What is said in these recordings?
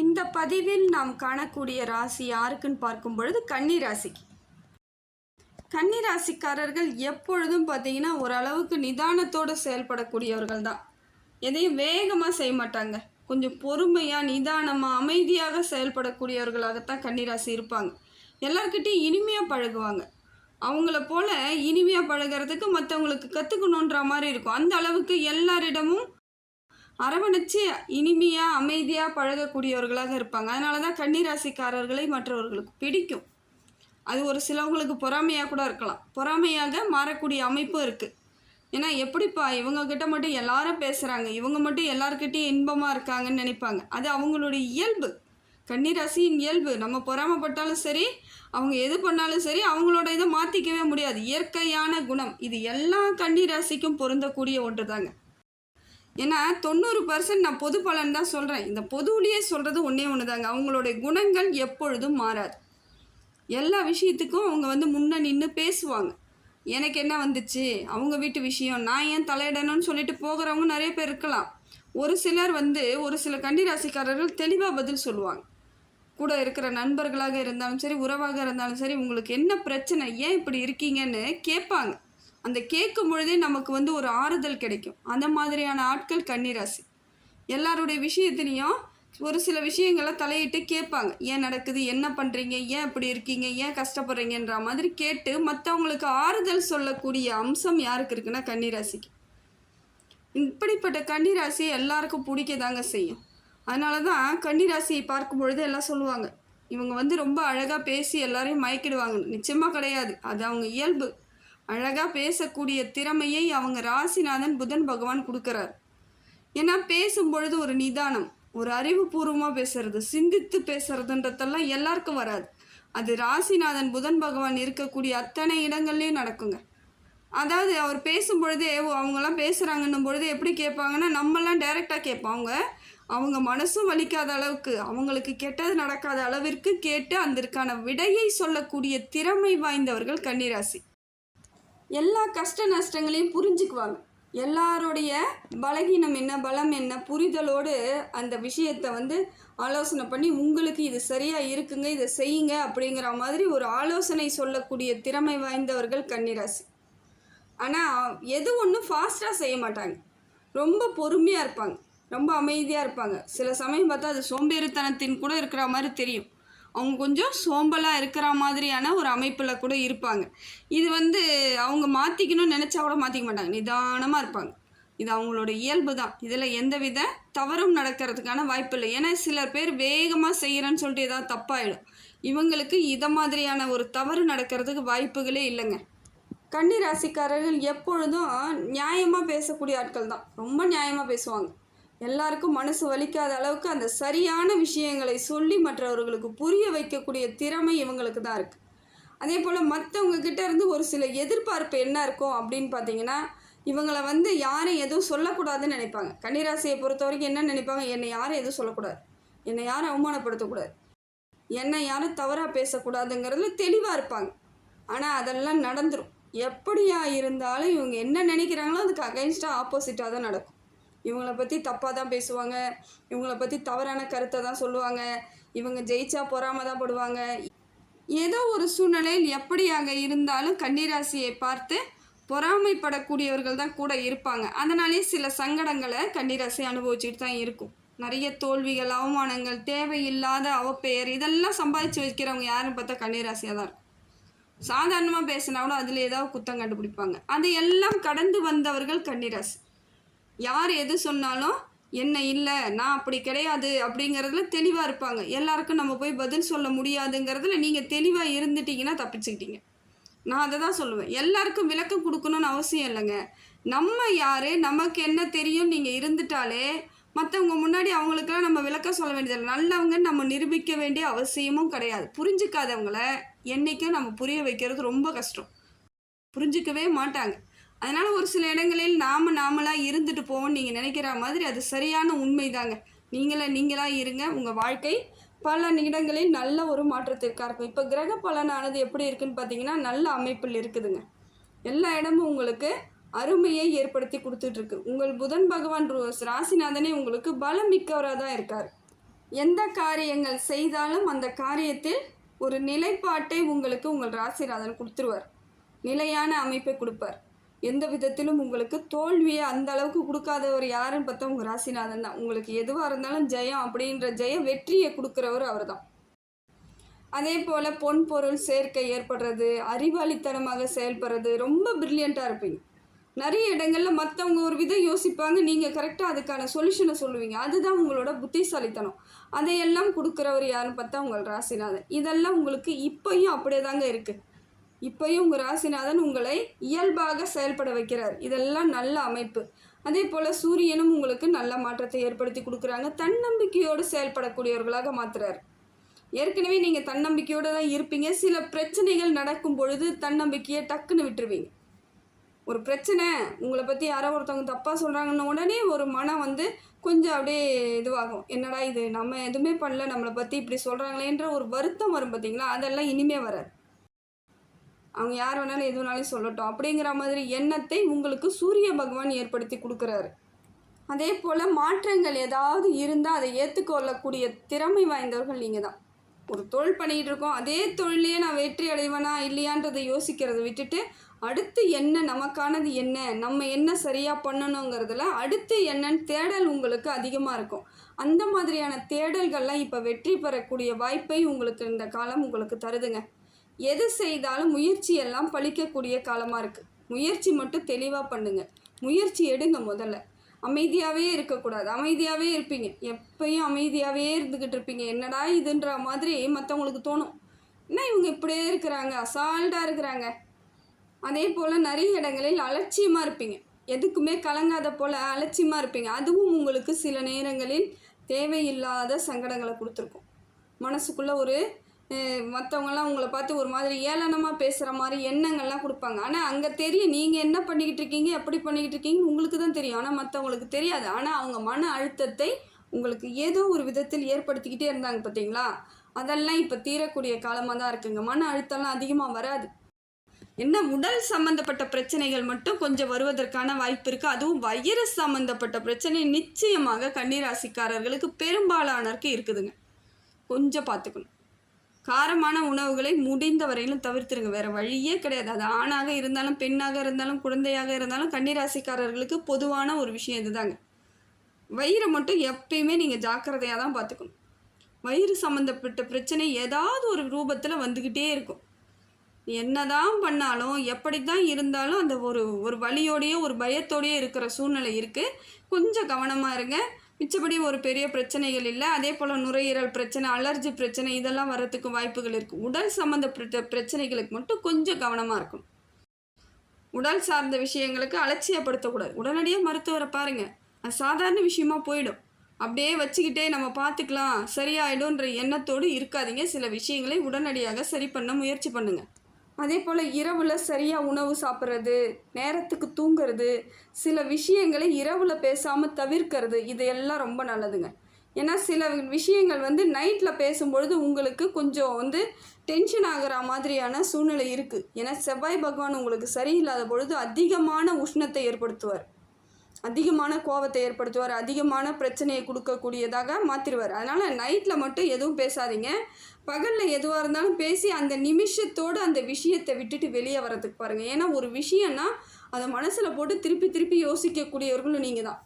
இந்த பதிவில் நாம் காணக்கூடிய ராசி யாருக்குன்னு பார்க்கும் பொழுது கன்னி ராசிக்கு கன்னி ராசிக்காரர்கள் எப்பொழுதும் பார்த்தீங்கன்னா ஓரளவுக்கு நிதானத்தோடு செயல்படக்கூடியவர்கள் தான். எதையும் வேகமாக செய்ய மாட்டாங்க. கொஞ்சம் பொறுமையாக நிதானமாக அமைதியாக செயல்படக்கூடியவர்களாகத்தான் கன்னிராசி இருப்பாங்க. எல்லார்கிட்டையும் இனிமையாக பழகுவாங்க. அவங்கள போல் இனிமையாக பழகுறதுக்கு மற்றவங்களுக்கு கற்றுக்கணுன்ற மாதிரி இருக்கும். அந்த அளவுக்கு எல்லாரிடமும் அரவணைச்சு இனிமையாக அமைதியாக பழகக்கூடியவர்களாக இருப்பாங்க. அதனால தான் கன்னிராசிக்காரர்களை மற்றவர்களுக்கு பிடிக்கும். அது ஒரு சிலவங்களுக்கு பொறாமையாக கூட இருக்கலாம். பொறாமையாக மாறக்கூடிய அமைப்பும் இருக்குது ஏன்னா எப்படிப்பா இவங்கக்கிட்ட மட்டும் எல்லாரும் பேசுகிறாங்க இவங்க மட்டும் எல்லாருக்கிட்டையும் இன்பமாக இருக்காங்கன்னு நினைப்பாங்க. அது அவங்களுடைய இயல்பு. கன்னிராசியின் இயல்பு. நம்ம பொறாமப்பட்டாலும் சரி அவங்க எது பண்ணாலும் சரி அவங்களோட இதை மாற்றிக்கவே முடியாது. இயற்கையான குணம். இது எல்லா கன்னிராசிக்கும் பொருந்தக்கூடிய ஒன்று தாங்க ஏன்னா தொண்ணூறு பர்சன்ட் நான் பொது பலன் தான் சொல்கிறேன் இந்த பொதுவிலேயே சொல்கிறது ஒன்றே ஒன்று தாங்க அவங்களுடைய குணங்கள் எப்பொழுதும் மாறாது. எல்லா விஷயத்துக்கும் அவங்க வந்து முன்ன நின்று பேசுவாங்க. எனக்கு என்ன வந்துச்சு? அவங்க வீட்டு விஷயம். நான் ஏன் தலையிடணும்னு சொல்லிட்டு போகிறவங்க நிறைய பேர் இருக்கலாம். ஒரு சிலர் வந்து ஒரு சில கண்டிராசிக்காரர்கள் தெளிவாக பதில் சொல்லுவாங்க. கூட இருக்கிற நண்பர்களாக இருந்தாலும் சரி உறவாக இருந்தாலும் சரி உங்களுக்கு என்ன பிரச்சனை? ஏன் இப்படி இருக்கீங்கன்னு கேட்பாங்க. அந்த கேட்கும் பொழுதே நமக்கு வந்து ஒரு ஆறுதல் கிடைக்கும். அந்த மாதிரியான ஆட்கள் கன்னிராசி. எல்லாருடைய விஷயத்துலேயும் ஒரு சில விஷயங்களை தலையிட்டு கேட்பாங்க. ஏன் நடக்குது? என்ன பண்ணுறீங்க ஏன் இப்படி இருக்கீங்க? ஏன் கஷ்டப்படுறீங்கன்ற மாதிரி கேட்டு மற்றவங்களுக்கு ஆறுதல் சொல்லக்கூடிய அம்சம் யாருக்கு இருக்குன்னா கன்னிராசிக்கு. இப்படிப்பட்ட கன்னிராசி எல்லாருக்கும் பிடிக்க தாங்க செய்யும். அதனால தான் கன்னிராசியை பார்க்கும் பொழுது எல்லாம் சொல்லுவாங்க. இவங்க வந்து ரொம்ப அழகாக பேசி எல்லாரையும் மயக்கிடுவாங்க. நிச்சயமாக கிடையாது. அது அவங்க இயல்பு. அழகாக பேசக்கூடிய திறமையை அவங்க ராசிநாதன் புதன் பகவான் கொடுக்குறார். ஏன்னா பேசும் பொழுது ஒரு நிதானம் ஒரு அறிவுபூர்வமாக பேசுறது சிந்தித்து பேசுறதுன்றதெல்லாம் எல்லாருக்கும் வராது. அது ராசிநாதன் புதன் பகவான் இருக்கக்கூடிய அத்தனை இடங்கள்லையும் நடக்குங்க. அதாவது அவர் பேசும் பொழுதே அவங்கெல்லாம் பேசுகிறாங்கன்னும் பொழுது எப்படி கேட்பாங்கன்னா நம்மலாம் டைரெக்டாக கேட்போம். அவங்க அவங்க மனசும் வலிக்காத அளவுக்கு அவங்களுக்கு கெட்டது நடக்காத அளவிற்கு கேட்டு அதற்கான விடையை சொல்லக்கூடிய திறமை வாய்ந்தவர்கள் கன்னிராசி. எல்லா கஷ்ட நஷ்டங்களையும் புரிஞ்சுக்குவாங்க. எல்லாருடைய பலகீனம் என்ன பலம் என்ன புரிதலோடு அந்த விஷயத்தை வந்து ஆலோசனை பண்ணி உங்களுக்கு இது சரியாக இருக்குங்க இதை செய்யுங்க அப்படிங்கிற மாதிரி ஒரு ஆலோசனை சொல்லக்கூடிய திறமை வாய்ந்தவர்கள் கன்னிராசி. ஆனால் எது ஒன்றும் ஃபாஸ்ட்டாக செய்ய மாட்டாங்க. ரொம்ப பொறுமையாக இருப்பாங்க. ரொம்ப அமைதியாக இருப்பாங்க. சில சமயம் பார்த்தா அது சோம்பேறித்தனத்தின் கூட இருக்கிற மாதிரி தெரியும். அவங்க கொஞ்சம் சோம்பலாக இருக்கிற மாதிரியான ஒரு அமைப்பில் கூட இருப்பாங்க. இது வந்து அவங்க மாற்றிக்கணும்னு நினச்சா கூட மாற்றிக்க மாட்டாங்க. நிதானமாக இருப்பாங்க. இது அவங்களோட இயல்பு தான். இதில் எந்தவித தவறும் நடக்கிறதுக்கான வாய்ப்பு இல்லை. ஏன்னா சிலர் பேர் வேகமாக செய்கிறேன்னு சொல்லிட்டு ஏதாவது தப்பாயிடும். இவங்களுக்கு இதை மாதிரியான ஒரு தவறு நடக்கிறதுக்கு வாய்ப்புகளே இல்லைங்க. கன்னி ராசிக்காரர்கள் எப்பொழுதும் நியாயமாக பேசக்கூடிய ஆட்கள் தான். ரொம்ப நியாயமாக பேசுவாங்க. எல்லாருக்கும் மனசு வலிக்காத அளவுக்கு அந்த சரியான விஷயங்களை சொல்லி மற்றவர்களுக்கு புரிய வைக்கக்கூடிய திறமை இவங்களுக்கு தான் இருக்குது அதே போல் மற்றவங்க கிட்ட இருந்து ஒரு சில எதிர்பார்ப்பு என்ன இருக்கும் அப்படின்னு பார்த்தீங்கன்னா இவங்களை வந்து யாரும் எதுவும் சொல்லக்கூடாதுன்னு நினைப்பாங்க. கன்னிராசியை பொறுத்த வரைக்கும் என்ன நினைப்பாங்க? என்னை யாரும் எதுவும் சொல்லக்கூடாது. என்னை யாரும் அவமானப்படுத்தக்கூடாது. என்னை யாரும் தவறாக பேசக்கூடாதுங்கிறதுல தெளிவாக இருப்பாங்க. ஆனால் அதெல்லாம் நடந்துடும் எப்படியா இருந்தாலும் இவங்க என்ன நினைக்கிறாங்களோ அதுக்கு அகைன்ஸ்டாக ஆப்போசிட்டாக தான் நடக்கும். இவங்கள பற்றி தப்பாக தான் பேசுவாங்க. இவங்கள பற்றி தவறான கருத்தை தான் சொல்லுவாங்க. இவங்க ஜெயிச்சா பொறாம தான் படுவாங்க. ஏதோ ஒரு சூழ்நிலையில் எப்படியாக இருந்தாலும் கன்னிராசியை பார்த்து பொறாமைப்படக்கூடியவர்கள் தான் கூட இருப்பாங்க. அதனாலே சில சங்கடங்களை கன்னிராசி அனுபவிச்சுட்டு தான் இருக்கும். நிறைய தோல்விகள் அவமானங்கள் தேவையில்லாத அவப்பெயர் இதெல்லாம் சம்பாதிச்சு வைக்கிறவங்க யாருன்னு பார்த்தா கன்னிராசியாக தான் இருக்கும். சாதாரணமாக பேசினா கூட அதில் ஏதாவது குத்தம் கண்டுபிடிப்பாங்க. அது எல்லாம் கடந்து வந்தவர்கள் கன்னிராசி. யார் எது சொன்னாலும் என்ன இல்லை நான் அப்படி கிடையாது அப்படிங்கிறதுல தெளிவாக இருப்பாங்க. எல்லாருக்கும் நம்ம போய் பதில் சொல்ல முடியாதுங்கிறதுல நீங்கள் தெளிவாக இருந்துட்டீங்கன்னா தப்பிச்சுக்கிட்டீங்க. நான் அதை தான் சொல்லுவேன். எல்லாருக்கும் விளக்கம் கொடுக்கணும்னு அவசியம் இல்லைங்க. நம்ம யார்? நமக்கு என்ன தெரியும் நீங்கள் இருந்துட்டாலே மற்றவங்க முன்னாடி அவங்களுக்கெல்லாம் நம்ம விளக்கம் சொல்ல வேண்டியதில்லை. நல்லவங்கன்னு நம்ம நிரூபிக்க வேண்டிய அவசியமும் கிடையாது. புரிஞ்சுக்காதவங்கள என்றைக்கும் நம்ம புரிய வைக்கிறது ரொம்ப கஷ்டம். புரிஞ்சிக்கவே மாட்டாங்க. அதனால் ஒரு சில இடங்களில் நாம் நாமளாக இருந்துட்டு போவோம்னு நீங்கள் நினைக்கிற மாதிரி அது சரியான உண்மைதாங்க. நீங்களே நீங்களாக இருங்க. உங்கள் வாழ்க்கை பல இடங்களில் நல்ல ஒரு மாற்றத்திற்காக இருக்கும் இப்போ கிரக பலனானது எப்படி இருக்குன்னு பார்த்தீங்கன்னா நல்ல அமைப்பில் இருக்குதுங்க. எல்லா இடமும் உங்களுக்கு அருமையை ஏற்படுத்தி கொடுத்துட்ருக்கு. உங்கள் புதன் பகவான் ராசிநாதனே உங்களுக்கு பலம் மிக்கவராக தான் இருக்கார். எந்த காரியங்கள் செய்தாலும் அந்த காரியத்தில் ஒரு நிலைப்பாட்டை உங்களுக்கு உங்கள் ராசிநாதன் கொடுத்துருவார். நிலையான அமைப்பை கொடுப்பார். எந்த விதத்திலும் உங்களுக்கு தோல்வியை அந்த அளவுக்கு கொடுக்காதவர் யாருன்னு பார்த்தா உங்கள் ராசிநாதன் தான். உங்களுக்கு எதுவாக இருந்தாலும் ஜெயம் அப்படின்ற ஜெய வெற்றியை கொடுக்குறவர் அவர் தான் அதே போல் பொன் பொருள் சேர்க்கை ஏற்படுறது அறிவாளித்தனமாக செயல்படுறது ரொம்ப பிரில்லியண்ட்டாக இருப்பீங்க. நிறைய இடங்களில் மற்றவங்க ஒரு விதம் யோசிப்பாங்க நீங்கள் கரெக்டாக அதுக்கான சொல்யூஷனை சொல்லுவீங்க. அதுதான் உங்களோட புத்திசாலித்தனம். அதையெல்லாம் கொடுக்குறவர் யாருன்னு பார்த்தா உங்கள் ராசிநாதன். இதெல்லாம் உங்களுக்கு இப்போயும் அப்படியே தாங்க இருக்குது இப்பயும் உங்கள் ராசிநாதன் உங்களை இயல்பாக செயல்பட வைக்கிறார். இதெல்லாம் நல்ல அமைப்பு. அதே போல் சூரியனும் உங்களுக்கு நல்ல மாற்றத்தை ஏற்படுத்தி கொடுக்குறாங்க. தன்னம்பிக்கையோடு செயல்படக்கூடியவர்களாக மாற்றுறார் ஏற்கனவே நீங்கள் தன்னம்பிக்கையோடு தான் இருப்பீங்க. சில பிரச்சனைகள் நடக்கும் பொழுது தன்னம்பிக்கையை டக்குன்னு விட்டுருவீங்க. ஒரு பிரச்சனை உங்களை பற்றி யாரோ ஒருத்தவங்க தப்பாக சொல்கிறாங்கன்னு உடனே ஒரு மனம் வந்து கொஞ்சம் அப்படியே இதுவாகும். என்னடா இது? நம்ம எதுவுமே பண்ணல. நம்மளை பற்றி இப்படி சொல்கிறாங்களேன்ற ஒரு வருத்தம் வரும் பார்த்தீங்களா அதெல்லாம் இனிமே வராது. அவங்க யார் வேணாலும் எது வேணாலும் சொல்லட்டும். அப்படிங்கிற மாதிரி எண்ணத்தை உங்களுக்கு சூரிய பகவான் ஏற்படுத்தி கொடுக்குறாரு. அதே போல் மாற்றங்கள் ஏதாவது இருந்தால் அதை ஏற்றுக்கொள்ளக்கூடிய திறமை வாய்ந்தவர்கள் நீங்கள் தான். ஒரு தொழில் பண்ணிகிட்டு இருக்கோம். அதே தொழிலையே நான் வெற்றி அடைவேனா இல்லையான்றதை யோசிக்கிறத விட்டுட்டு அடுத்து என்ன நமக்கானது என்ன நம்ம என்ன சரியாக பண்ணணுங்கிறதுல அடுத்து என்னன்னு தேடல் உங்களுக்கு அதிகமாக இருக்கும். அந்த மாதிரியான தேடல்கள்லாம் இப்போ வெற்றி பெறக்கூடிய வாய்ப்பை உங்களுக்கு இந்த காலம் உங்களுக்கு தருதுங்க. எது செய்தாலும் முயற்சி எல்லாம் பழிக்கக்கூடிய காலமாக இருக்குது முயற்சி மட்டும் தெளிவாக பண்ணுங்க. முயற்சி எடுங்க முதல்ல. அமைதியாகவே இருக்கக்கூடாது. அமைதியாகவே இருப்பீங்க. எப்பயும் அமைதியாகவே இருந்துக்கிட்டு இருப்பீங்க. என்னடா இதுன்ற மாதிரி மற்றவங்களுக்கு தோணும். என்ன இவங்க இப்படியே இருக்கிறாங்க? அசால்ட்டாக இருக்கிறாங்க. அதே போல் நிறைய இடங்களில் அலட்சியமாக இருப்பீங்க. எதுக்குமே கலங்காத போல் அலட்சியமாக இருப்பீங்க. அதுவும் உங்களுக்கு சில நேரங்களில் தேவையில்லாத சங்கடங்களை கொடுத்துருக்கும். மனசுக்குள்ளே ஒரு மற்றவங்கலாம் உங்களை பார்த்து ஒரு மாதிரி ஏளனமாக பேசுகிற மாதிரி எண்ணங்கள்லாம் கொடுப்பாங்க. ஆனால் அங்கே தெரியும் நீங்கள் என்ன பண்ணிக்கிட்டு இருக்கீங்க எப்படி பண்ணிக்கிட்டு இருக்கீங்க உங்களுக்கு தான் தெரியும். ஆனால் மற்றவங்களுக்கு தெரியாது. ஆனால் அவங்க மன அழுத்தத்தை உங்களுக்கு ஏதோ ஒரு விதத்தில் ஏற்படுத்திக்கிட்டே இருந்தாங்க பார்த்தீங்களா அதெல்லாம் இப்போ தீரக்கூடிய காலமாக தான் இருக்குங்க. மன அழுத்தம்லாம் அதிகமாக வராது. என்ன உடல் சம்மந்தப்பட்ட பிரச்சனைகள் மட்டும் கொஞ்சம் வருவதற்கான வாய்ப்பு இருக்குது அதுவும் வைரஸ் சம்மந்தப்பட்ட பிரச்சனை நிச்சயமாக கன்னிராசிக்காரர்களுக்கு பெரும்பாலானருக்கு இருக்குதுங்க. கொஞ்சம் பார்த்துக்கணும். காரமான உணவுகளை முடிந்த வரையிலும் தவிர்த்துருங்க. வேறு வழியே கிடையாது. அது ஆணாக இருந்தாலும் பெண்ணாக இருந்தாலும் குழந்தையாக இருந்தாலும் கன்னிராசிக்காரர்களுக்கு பொதுவான ஒரு விஷயம் இதுதாங்க. வயிறை மட்டும் எப்பயுமே நீங்கள் ஜாக்கிரதையாக தான் பார்த்துக்கணும். வயிறு சம்மந்தப்பட்ட பிரச்சனை ஏதாவது ஒரு ரூபத்தில் வந்துக்கிட்டே இருக்கும். என்னதான் பண்ணாலும் எப்படி தான் இருந்தாலும் அந்த ஒரு ஒரு வழியோடையோ ஒரு பயத்தோடையோ இருக்கிற சூழ்நிலை இருக்குது கொஞ்சம் கவனமாக இருங்க. மிச்சபடி ஒரு பெரிய பிரச்சனைகள் இல்லை. அதே போல் நுரையீரல் பிரச்சனை அலர்ஜி பிரச்சனை இதெல்லாம் வர்றதுக்கு வாய்ப்புகள் இருக்குது உடல் சம்மந்தப்பட்ட பிரச்சனைகளுக்கு மட்டும் கொஞ்சம் கவனமாக இருக்கும் உடல் சார்ந்த விஷயங்களுக்கு அலட்சியப்படுத்தக்கூடாது உடனடியாக மருத்துவரை பாருங்கள் அது சாதாரண விஷயமா போயிடும். அப்படியே வச்சுக்கிட்டே நம்ம பார்த்துக்கலாம். சரியாயிடும்ன்ற எண்ணத்தோடு இருக்காதீங்க. சில விஷயங்களை உடனடியாக சரி பண்ண முயற்சி பண்ணுங்கள் அதே போல் இரவில் சரியாக உணவு சாப்பிட்றது நேரத்துக்கு தூங்குறது சில விஷயங்களை இரவில் பேசாமல் தவிர்க்கிறது இதையெல்லாம் ரொம்ப நல்லதுங்க. ஏன்னா சில விஷயங்கள் வந்து நைட்டில் பேசும்பொழுது உங்களுக்கு கொஞ்சம் வந்து டென்ஷன் ஆகிற மாதிரியான சூழ்நிலை இருக்குது ஏன்னா செவ்வாய் பகவான் உங்களுக்கு சரியில்லாத பொழுது அதிகமான உஷ்ணத்தை ஏற்படுத்துவார். அதிகமான கோபத்தை ஏற்படுத்துவார் அதிகமான பிரச்சனையை கொடுக்கக்கூடியதாக மாற்றிடுவார் அதனால் நைட்டில் மட்டும் எதுவும் பேசாதீங்க. பகலில் எதுவாக இருந்தாலும் பேசி அந்த நிமிஷத்தோடு அந்த விஷயத்தை விட்டுட்டு வெளியே வரதுக்கு பாருங்கள் ஏன்னா ஒரு விஷயம்னா அதை மனசில் போட்டு திருப்பி திருப்பி யோசிக்கக்கூடியவர்களும் நீங்கள் தான்.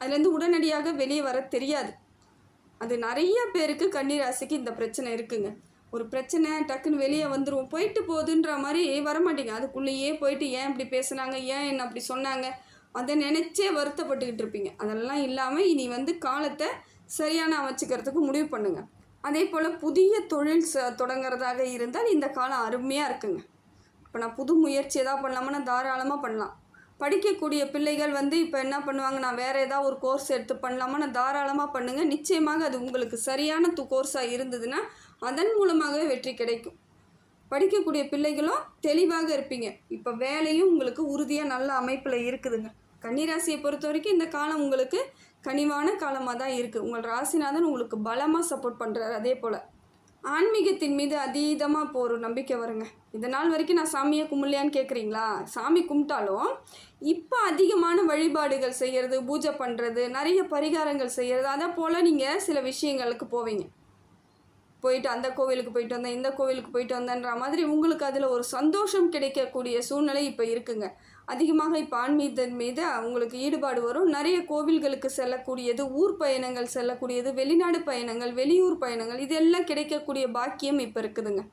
அதுலேருந்து உடனடியாக வெளியே வர தெரியாது. அது நிறைய பேருக்கு கன்னிராசிக்கு இந்த பிரச்சனை இருக்குங்க. ஒரு பிரச்சனை டக்குன்னு வெளியே வந்துடும் போயிட்டு போகுதுன்ற மாதிரி வரமாட்டேங்க. அதுக்குள்ளேயே போயிட்டு ஏன் இப்படி பேசுனாங்க? ஏன் என்ன அப்படி சொன்னாங்க? அதை நினச்சே வருத்தப்பட்டுக்கிட்டு இருப்பீங்க. அதெல்லாம் இல்லாமல் இனி வந்து காலத்தை சரியான அமைச்சிக்கிறதுக்கு முடிவு பண்ணுங்கள் அதே போல் புதிய தொழில் ச தொடங்குறதாக இருந்தால் இந்த காலம் அருமையாக இருக்குங்க. இப்போ நான் புது முயற்சி எதாவது பண்ணலாமா தாராளமாக பண்ணலாம். படிக்கக்கூடிய பிள்ளைகள் வந்து இப்போ என்ன பண்ணுவாங்க நான் வேறு ஏதாவது ஒரு கோர்ஸ் எடுத்து பண்ணலாமா நான் தாராளமாக பண்ணுங்கள் நிச்சயமாக அது உங்களுக்கு சரியான து கோர்ஸாக இருந்ததுன்னா அதன் மூலமாகவே வெற்றி கிடைக்கும். படிக்கக்கூடிய பிள்ளைகளும் தெளிவாக இருப்பீங்க. இப்போ வேலையும் உங்களுக்கு உறுதியாக நல்ல அமைப்பில் இருக்குதுங்க. கன்னிராசியை பொறுத்த வரைக்கும் இந்த காலம் உங்களுக்கு கனிவான காலமாக தான் இருக்குது உங்கள் ராசிநாதன் உங்களுக்கு பலமாக சப்போர்ட் பண்ணுறாரு அதே போல். ஆன்மீகத்தின் மீது அதீதமாக இப்போ ஒரு நம்பிக்கை வருங்க. இந்த நாள் வரைக்கும் நான் சாமியை கும்பிடலையான்னு கேட்குறீங்களா சாமி கும்பிட்டாலும் இப்போ அதிகமான வழிபாடுகள் செய்கிறது பூஜை பண்ணுறது நிறைய பரிகாரங்கள் செய்கிறது அதை போல் நீங்கள் சில விஷயங்களுக்கு போவீங்க. போயிட்டு அந்த கோவிலுக்கு போயிட்டு வந்தேன் இந்த கோவிலுக்கு போயிட்டு வந்தேன்ற மாதிரி உங்களுக்கு அதில் ஒரு சந்தோஷம் கிடைக்கக்கூடிய சூழ்நிலை இப்போ இருக்குங்க. அதிகமாக இப்போ ஆன்மீகத்தின் மீது அவங்களுக்கு ஈடுபாடு வரும். நிறைய கோவில்களுக்கு செல்லக்கூடியது ஊர் பயணங்கள் செல்லக்கூடியது வெளிநாடு பயணங்கள் வெளியூர் பயணங்கள் இதெல்லாம் கிடைக்கக்கூடிய பாக்கியம் இப்போ இருக்குதுங்க.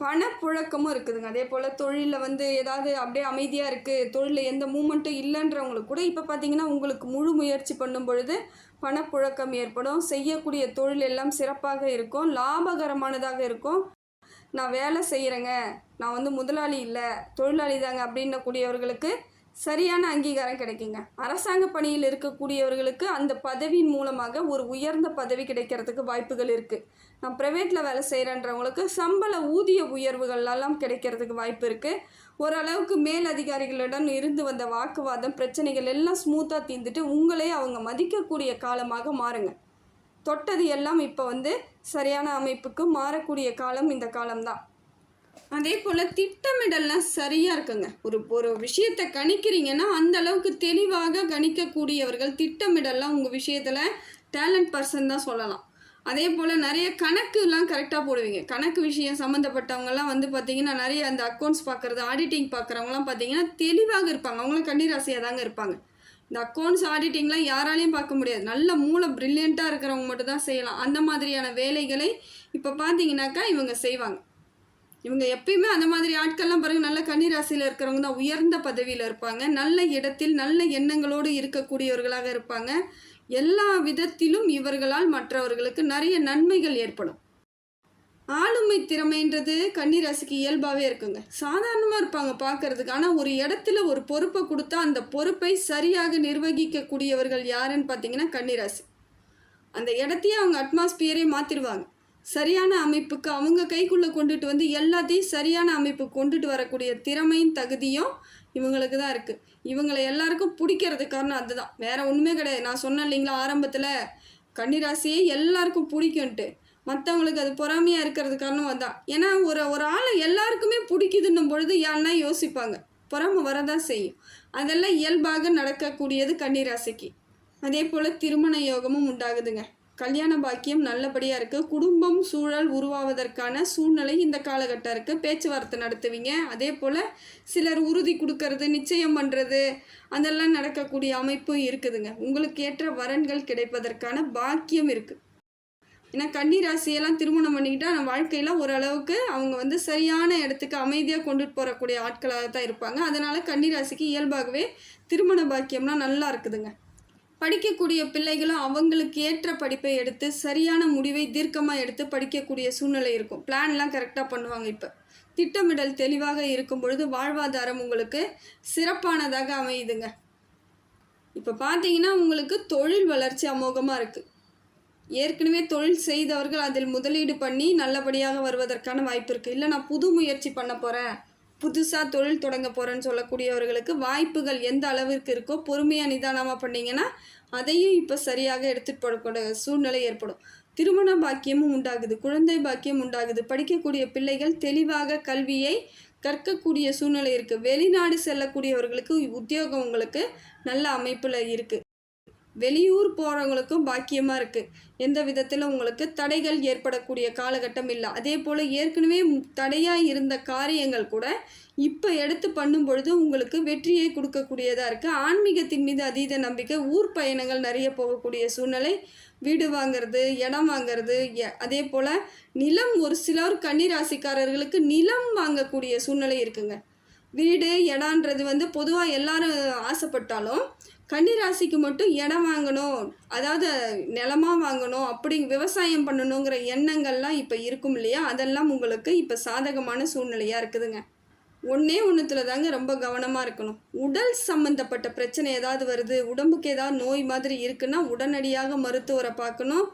பணப்புழக்கமும் இருக்குதுங்க. அதே போல் தொழிலில் வந்து ஏதாவது அப்படியே அமைதியாக இருக்குது தொழிலில் எந்த மூமெண்ட்டும் இல்லைன்றவங்களுக்கு கூட இப்போ பார்த்தீங்கன்னா உங்களுக்கு முழு முயற்சி பண்ணும் பொழுது பணப்புழக்கம் ஏற்படும். செய்யக்கூடிய தொழில் எல்லாம் சிறப்பாக இருக்கும் லாபகரமானதாக இருக்கும். நான் வேலை செய்கிறேங்க நான் வந்து முதலாளி இல்லை. தொழிலாளி தாங்க அப்படின்னக்கூடியவர்களுக்கு சரியான அங்கீகாரம் கிடைக்குங்க. அரசாங்க பணியில் இருக்கக்கூடியவர்களுக்கு அந்த பதவியின் மூலமாக ஒரு உயர்ந்த பதவி கிடைக்கிறதுக்கு வாய்ப்புகள் இருக்குது நான் ப்ரைவேட்டில் வேலை செய்கிறேன்றவங்களுக்கு சம்பள ஊதிய உயர்வுகள்லாம் கிடைக்கிறதுக்கு வாய்ப்பு இருக்குது ஓரளவுக்கு மேல் அதிகாரிகளிடம் இருந்து வந்த வாக்குவாதம் பிரச்சனைகள் எல்லாம் ஸ்மூத்தாக தீர்ந்துட்டு உங்களே அவங்க மதிக்கக்கூடிய காலமாக மாறுங்க. தொட்டது எல்லாம் இப்போ வந்து சரியான அமைப்புக்கு மாறக்கூடிய காலம் இந்த காலம்தான். அதே போல் திட்டமிடல்லாம் சரியாக இருக்குங்க. ஒரு ஒரு விஷயத்தை கணிக்கிறீங்கன்னா அந்த அளவுக்கு தெளிவாக கணிக்கக்கூடியவர்கள் திட்டமிடல்லாம் உங்கள் விஷயத்தில் டேலண்ட் பர்சன் தான் சொல்லலாம். அதே போல் நிறைய கணக்குலாம் கரெக்டாக போடுவீங்க. கணக்கு விஷயம் சம்மந்தப்பட்டவங்கலாம் வந்து பார்த்தீங்கன்னா நிறைய அந்த அக்கௌண்ட்ஸ் பார்க்குறது ஆடிட்டிங் பார்க்குறவங்களாம் பார்த்தீங்கன்னா தெளிவாக இருப்பாங்க. அவங்களும் கண்ணீராசியாக தாங்க இருப்பாங்க. இந்த அக்கௌண்ட்ஸ் ஆடிட்டிங்லாம் யாராலையும் பார்க்க முடியாது. நல்ல மூளை ப்ரில்லியண்ட்டாக இருக்கிறவங்க மட்டும் தான் செய்யலாம். அந்த மாதிரியான வேலைகளை இப்போ பார்த்தீங்கன்னாக்கா இவங்க செய்வாங்க. இவங்க எப்பயுமே அந்த மாதிரி ஆட்கள்லாம் பாருங்கள் நல்ல கன்னிராசியில் இருக்கிறவங்க தான். உயர்ந்த பதவியில் இருப்பாங்க. நல்ல இடத்தில் நல்ல எண்ணங்களோடு இருக்கக்கூடியவர்களாக இருப்பாங்க. எல்லா விதத்திலும் இவர்களால் மற்றவர்களுக்கு நிறைய நன்மைகள் ஏற்படும். ஆளுமை திறமைன்றது கன்னிராசிக்கு இயல்பாகவே இருக்குங்க. சாதாரணமாக இருப்பாங்க பார்க்கறதுக்கு. ஆனால் ஒரு இடத்துல ஒரு பொறுப்பை கொடுத்தா அந்த பொறுப்பை சரியாக நிர்வகிக்கக்கூடியவர்கள் யாருன்னு பார்த்தீங்கன்னா கன்னிராசி. அந்த இடத்தையே அவங்க அட்மாஸ்பியரே மாற்றிடுவாங்க சரியான அமைப்புக்கு அவங்க கைக்குள்ளே கொண்டுட்டு வந்து எல்லாத்தையும் சரியான அமைப்பு கொண்டுட்டு வரக்கூடிய திறமையும் தகுதியும் இவங்களுக்கு தான் இருக்குது இவங்களை எல்லாருக்கும் பிடிக்கிறது காரணம் அதுதான். வேறு ஒன்றுமே கிடையாது. நான் சொன்னேன் இல்லைங்களா ஆரம்பத்தில் கன்னிராசியே எல்லாருக்கும் பிடிக்கும்ன்ட்டு. மற்றவங்களுக்கு அது பொறாமையாக இருக்கிறது காரணம் அதான். ஏன்னா ஒரு ஒரு ஆளை எல்லாருக்குமே பிடிக்குதுன்னும் பொழுது யாருன்னா யோசிப்பாங்க. பொறாமை வரதான் செய்யும். அதெல்லாம் இயல்பாக நடக்கக்கூடியது கன்னிராசிக்கு. அதே போல் திருமண யோகமும் உண்டாகுதுங்க. கல்யாண பாக்கியம் நல்லபடியாக இருக்குது குடும்பம் சூழல் உருவாவதற்கான சூழ்நிலை இந்த காலகட்டம் இருக்குது பேச்சுவார்த்தை நடத்துவீங்க. அதே போல் சிலர் உறுதி கொடுக்கறது நிச்சயம் பண்ணுறது அதெல்லாம் நடக்கக்கூடிய அமைப்பும் இருக்குதுங்க. உங்களுக்கு ஏற்ற வரன்கள் கிடைப்பதற்கான பாக்கியம் இருக்குது ஏன்னா கன்னி ராசியெல்லாம் திருமணம் பண்ணிக்கிட்டா நம்ம வாழ்க்கையில் ஓரளவுக்கு அவங்க வந்து சரியான இடத்துக்கு அமைதியாக கொண்டுட்டு போகக்கூடிய ஆட்களாக தான் இருப்பாங்க. அதனால் கன்னி ராசிக்கு இயல்பாகவே திருமண பாக்கியம்லாம் நல்லா இருக்குதுங்க. படிக்கக்கூடிய பிள்ளைகளும் அவங்களுக்கு ஏற்ற படிப்பை எடுத்து சரியான முடிவை தீர்க்கமாக எடுத்து படிக்கக்கூடிய சூழ்நிலை இருக்கும். பிளான்லாம் கரெக்டாக பண்ணுவாங்க இப்போ. திட்டமிடல் தெளிவாக இருக்கும் பொழுது வாழ்வாதாரம் உங்களுக்கு சிறப்பானதாக அமையுதுங்க. இப்போ பார்த்தீங்கன்னா உங்களுக்கு தொழில் வளர்ச்சி அமோகமாக இருக்குது ஏற்கனவே தொழில் செய்தவர்கள் அதில் முதலீடு பண்ணி நல்லபடியாக வருவதற்கான வாய்ப்பு இருக்குது இல்லை நான் புது முயற்சி பண்ண போகிறேன் புதுசாக தொழில் தொடங்க போகிறேன்னு சொல்லக்கூடியவர்களுக்கு வாய்ப்புகள் எந்த அளவிற்கு இருக்கோ பொறுமையாக நிதானமாக பண்ணிங்கன்னா அதையும் இப்போ சரியாக எடுத்துகிட்டு போடக்கூடிய சூழ்நிலை ஏற்படும். திருமண பாக்கியமும் உண்டாகுது குழந்தை பாக்கியம் உண்டாகுது. படிக்கக்கூடிய பிள்ளைகள் தெளிவாக கல்வியை கற்கக்கூடிய சூழ்நிலை இருக்குது வெளிநாடு செல்லக்கூடியவர்களுக்கு உத்தியோகம் உங்களுக்கு நல்ல அமைப்பில் இருக்குது வெளியூர் போகிறவங்களுக்கும் பாக்கியமாக இருக்குது எந்த விதத்தில் உங்களுக்கு தடைகள் ஏற்படக்கூடிய காலகட்டம் இல்லை. அதே போல் ஏற்கனவே தடையாக இருந்த காரியங்கள் கூட இப்போ எடுத்து பண்ணும் பொழுது உங்களுக்கு வெற்றியை கொடுக்கக்கூடியதாக இருக்குது ஆன்மீகத்தின் மீது அதீத நம்பிக்கை ஊர் பயணங்கள் நிறைய போகக்கூடிய சூழ்நிலை வீடு வாங்கிறது இடம் வாங்கிறது எ- அதே போல் நிலம் ஒரு சிலர் கன்னிராசிக்காரர்களுக்கு நிலம் வாங்கக்கூடிய சூழ்நிலை இருக்குங்க. வீடு இடம்ன்றது வந்து பொதுவாக எல்லாரும் ஆசைப்பட்டாலும் கன்னிராசிக்கு மட்டும் இடம் வாங்கணும் அதாவது நிலமாக வாங்கணும் அப்படி விவசாயம் பண்ணணுங்கிற எண்ணங்கள்லாம் இப்போ இருக்கும் இல்லையா? அதெல்லாம் உங்களுக்கு இப்போ சாதகமான சூழ்நிலையாக இருக்குதுங்க. ஒன்றே ஒன்றுத்துல தாங்க ரொம்ப கவனமாக இருக்கணும். உடல் சம்மந்தப்பட்ட பிரச்சனை ஏதாவது வருது உடம்புக்கு ஏதாவது நோய் மாதிரி இருக்குன்னா உடனடியாக மருத்துவரை பார்க்கணும்.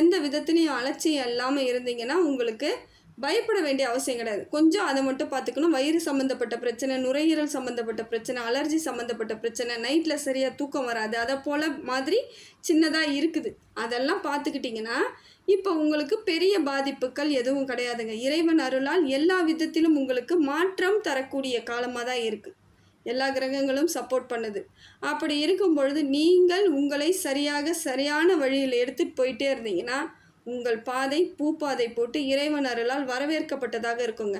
எந்த விதத்துலையும் அலட்சியம் இல்லாமல் இருந்தீங்கன்னா உங்களுக்கு பயப்பட வேண்டிய அவசியம் கிடையாது. கொஞ்சம் அதை மட்டும் பார்த்துக்கணும். வயிறு சம்மந்தப்பட்ட பிரச்சனை நுரையீரல் சம்மந்தப்பட்ட பிரச்சனை அலர்ஜி சம்மந்தப்பட்ட பிரச்சனை நைட்டில் சரியாக தூக்கம் வராது. அதை போல் மாதிரி சின்னதாக இருக்குது. அதெல்லாம் பார்த்துக்கிட்டிங்கன்னா இப்போ உங்களுக்கு பெரிய பாதிப்புகள் எதுவும் கிடையாதுங்க. இறைவன் அருளால் எல்லா விதத்திலும் உங்களுக்கு மாற்றம் தரக்கூடிய காலமாக தான் இருக்குது எல்லா கிரகங்களும் சப்போர்ட் பண்ணுது. அப்படி இருக்கும் பொழுது நீங்கள் உங்களை சரியாக சரியான வழியில் எடுத்துகிட்டு போயிட்டே இருந்தீங்கன்னா உங்கள் பாதை பூப்பாதை போட்டு இறைவன் அருளால் வரவேற்கப்பட்டதாக இருக்குங்க.